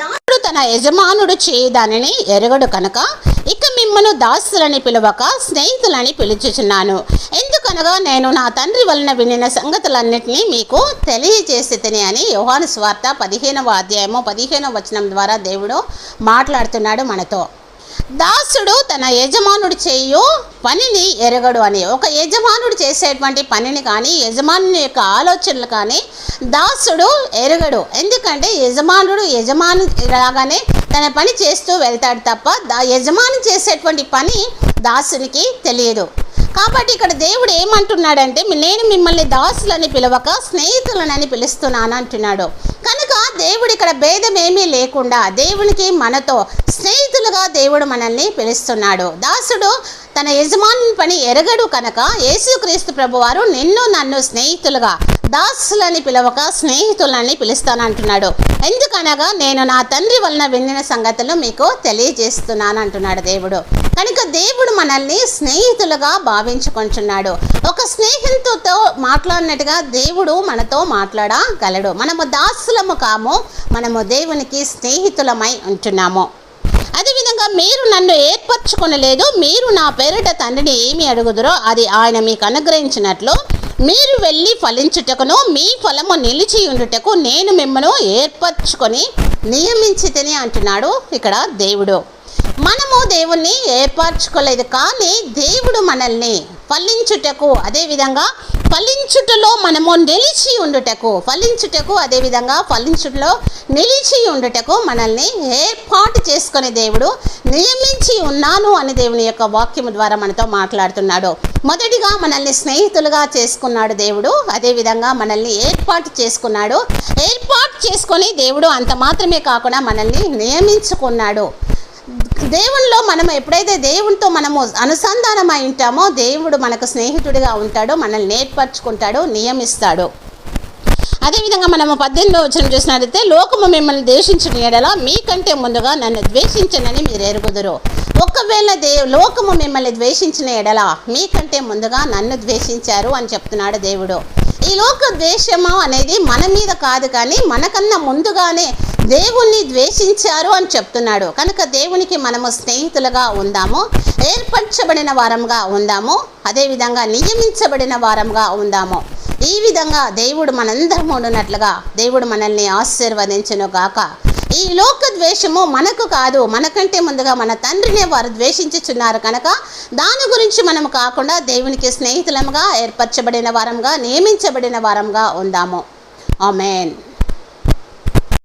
దాసుడు తన యజమానుడు చేయదానిని ఎరగడు కనుక ఇక మిమ్మను దాసులని పిలవక స్నేహితులని పిలుచుచున్నాను. ఎందుకనగా నేను నా తండ్రి వలన వినిన సంగతులన్నింటినీ మీకు తెలియజేసి తిని అని యోహాను స్వార్థ పదిహేనవ అధ్యాయము పదిహేనవ వచనం ద్వారా దేవుడు మాట్లాడుతున్నాడు మనతో. దాసుడు తన యజమానుడు చేయు పనిని ఎరగడు అని. ఒక యజమానుడు చేసేటువంటి పనిని కానీ యజమానుని యొక్క ఆలోచనలు కానీ దాసుడు ఎరగడు. ఎందుకంటే యజమానుడు యజమాను రాగానే తన పని చేస్తూ వెళ్తాడు తప్ప దా యజమాని చేసేటువంటి పని దాసునికి తెలియదు. కాబట్టి ఇక్కడ దేవుడు ఏమంటున్నాడంటే నేను మిమ్మల్ని దాసులని పిలవక స్నేహితులనని పిలుస్తున్నాను అంటున్నాడు. కనుక ఇక్కడ భేదం ఏమీ లేకుండా దేవునికి మనతో స్నేహితులుగా దేవుడు మనల్ని పిలుస్తున్నాడు. దాసుడు తన యజమాని పని ఎరగడు కనుక యేసుక్రీస్తు ప్రభువారు నిన్ను నన్ను స్నేహితులుగా దాసులని పిలవక స్నేహితులని పిలుస్తానంటున్నాడు. ఎందుకనగా నేను నా తండ్రి వలన విన్న సంగతులు మీకు తెలియజేస్తున్నాను అంటున్నాడు దేవుడు. కనుక దేవుడు మనల్ని స్నేహితులుగా భావించుకుంటున్నాడు. ఒక స్నేహితుతో మాట్లాడినట్టుగా దేవుడు మనతో మాట్లాడగలడు. మనము దాసులము కాము మనము దేవునికి స్నేహితులమై ఉంటున్నాము. అదేవిధంగా మీరు నన్ను ఏర్పరచుకొనలేదు మీరు నా పేరిట తండ్రిని ఏమి అడుగుదురో అది ఆయన మీకు అనుగ్రహించినట్లు మీరు వెళ్ళి ఫలించుటకును మీ ఫలము నిలిచి ఉండుటకు నేను మిమ్మను ఏర్పరచుకొని నియమించితేనే అంటున్నాడు ఇక్కడ దేవుడు. మనము దేవుణ్ణి ఏర్పరచుకోలేదు కానీ దేవుడు మనల్ని ఫలించుటకు అదేవిధంగా ఫలించుటలో మనము నిలిచి ఉండుటకు ఫలించుటకు అదేవిధంగా ఫలించుటలో నిలిచి ఉండుటకు మనల్ని ఏర్పాటు చేసుకునే దేవుడు నియమించి ఉన్నాను అని దేవుని యొక్క వాక్యం ద్వారా మనతో మాట్లాడుతున్నాడు. మొదటిగా మనల్ని స్నేహితులుగా చేసుకున్నాడు దేవుడు అదేవిధంగా మనల్ని ఏర్పాటు చేసుకున్నాడు. ఏర్పాటు చేసుకొని దేవుడు అంత మాత్రమే కాకుండా మనల్ని నియమించుకున్నాడు. దేవుల్లో మనం ఎప్పుడైతే దేవునితో మనము అనుసంధానమై ఉంటామో దేవుడు మనకు స్నేహితుడిగా ఉంటాడు మనల్ని నేర్పరచుకుంటాడు నియమిస్తాడు. అదేవిధంగా మనము పద్దెనిమిదో వచ్చిన చూసినట్లయితే లోకము మిమ్మల్ని ద్వేషించిన ఎడల మీకంటే ముందుగా నన్ను ద్వేషించనని మీరు ఎరుగుదురు. ఒకవేళ దే లోకము మిమ్మల్ని ద్వేషించిన ఎడల మీకంటే ముందుగా నన్ను ద్వేషించారు అని చెప్తున్నాడు దేవుడు. ఈ లోక ద్వేషము అనేది మన మీద కాదు కానీ మనకన్నా ముందుగానే దేవుణ్ణి ద్వేషించారు అని చెప్తున్నాడు. కనుక దేవునికి మనము స్నేహితులుగా ఉందాము ఏర్పరచబడిన వారంగా ఉందాము అదేవిధంగా నియమించబడిన వారంగా ఉందాము. ఈ విధంగా దేవుడు మనందరం ఉండునట్లుగా దేవుడు మనల్ని ఆశీర్వదించను గాక. ఈ లోక ద్వేషము మనకు కాదు మనకంటే ముందుగా మన తండ్రినే వారు ద్వేషించుచున్నారు కనుక దాని గురించి మనం కాకుండా దేవునికి స్నేహితులముగా ఏర్పరచబడిన వారంగా నియమించబడిన వారంగా ఉందాము. ఆమెన్.